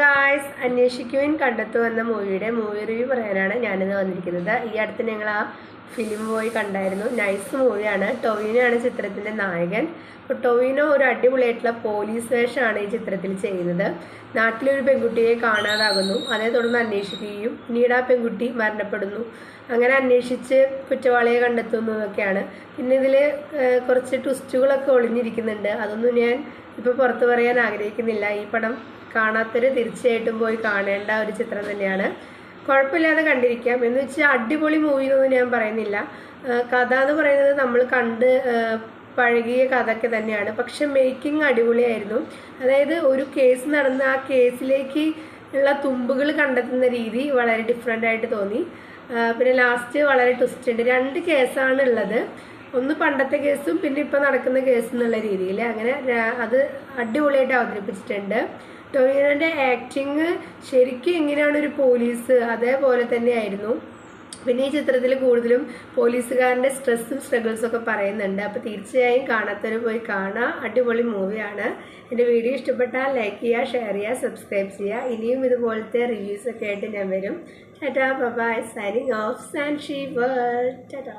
Guys അന്വേഷിക്കുവിൻ കണ്ടെത്തു എന്ന മൂവിയുടെ movie review പറയാനാണ് ഞാനിന്ന് വന്നിരിക്കുന്നത്. ഈ അടുത്ത് ഞങ്ങൾ ആ ഫിലിം പോയി കണ്ടായിരുന്നു. നൈസ് മൂവിയാണ് ടൊവിനോ ചിത്രത്തിന്റെ നായകൻ. അപ്പോൾ ടൊവിനോ ഒരു അടിപൊളിയായിട്ടുള്ള പോലീസ് വേഷമാണ് ഈ ചിത്രത്തിൽ ചെയ്യുന്നത്. നാട്ടിലൊരു പെൺകുട്ടിയെ കാണാതാകുന്നു. അതേ തുടർന്ന് അന്വേഷിക്കുകയും പിന്നീട് ആ പെൺകുട്ടി മരണപ്പെടുന്നു. അങ്ങനെ അന്വേഷിച്ച് കുറ്റവാളിയെ കണ്ടെത്തുന്നു എന്നൊക്കെയാണ്. പിന്നെ ഇതിൽ കുറച്ച് ട്വിസ്റ്റുകളൊക്കെ ഒളിഞ്ഞിരിക്കുന്നുണ്ട്. അതൊന്നും ഞാൻ ഇപ്പോൾ പുറത്തു പറയാൻ ആഗ്രഹിക്കുന്നില്ല. ഈ പടം കാണാത്തവര് തീർച്ചയായിട്ടും പോയി കാണേണ്ട ഒരു ചിത്രം തന്നെയാണ്. കുഴപ്പമില്ലാതെ കണ്ടിരിക്കാം. എന്ന് വെച്ചാൽ അടിപൊളി മൂവി എന്നൊന്നും ഞാൻ പറയുന്നില്ല. കഥ എന്ന് പറയുന്നത് നമ്മൾ കണ്ട് പഴകിയ കഥയൊക്കെ തന്നെയാണ്. പക്ഷെ മേക്കിംഗ് അടിപൊളിയായിരുന്നു. അതായത് ഒരു കേസ് നടന്ന ആ കേസിലേക്ക് ഉള്ള തുമ്പുകൾ കണ്ടെത്തുന്ന രീതി വളരെ ഡിഫറെന്റ് ആയിട്ട് തോന്നി. പിന്നെ ലാസ്റ്റ് വളരെ ട്വിസ്റ്റ് ഉണ്ട് രണ്ട് കേസാണ് ഉള്ളത്. ഒന്ന് പണ്ടത്തെ കേസും പിന്നെ ഇപ്പം നടക്കുന്ന കേസ് എന്നുള്ള രീതിയിൽ. അങ്ങനെ അത് അടിപൊളിയായിട്ട് അവതരിപ്പിച്ചിട്ടുണ്ട്. ടൊവിനോന്റെ ആക്ടിങ് ശരിക്കും എങ്ങനെയാണ് ഒരു പോലീസ് അതേപോലെ തന്നെയായിരുന്നു. പിന്നെ ഈ ചിത്രത്തിൽ കൂടുതലും പോലീസുകാരന്റെ സ്ട്രെസ്സും സ്ട്രഗിൾസും ഒക്കെ പറയുന്നുണ്ട്. അപ്പോൾ തീർച്ചയായും കാണാത്തവർ പോയി കാണുക അടിപൊളി മൂവിയാണ് എന്റെ വീഡിയോ ഇഷ്ടപ്പെട്ടാൽ ലൈക്ക് ചെയ്യുക ഷെയർ ചെയ്യുക സബ്സ്ക്രൈബ് ചെയ്യുക. ഇനിയും ഇതുപോലത്തെ റിവ്യൂസ് ഒക്കെ ആയിട്ട് ഞാൻ വരും. Tata bye bye signing off Sanshi world tata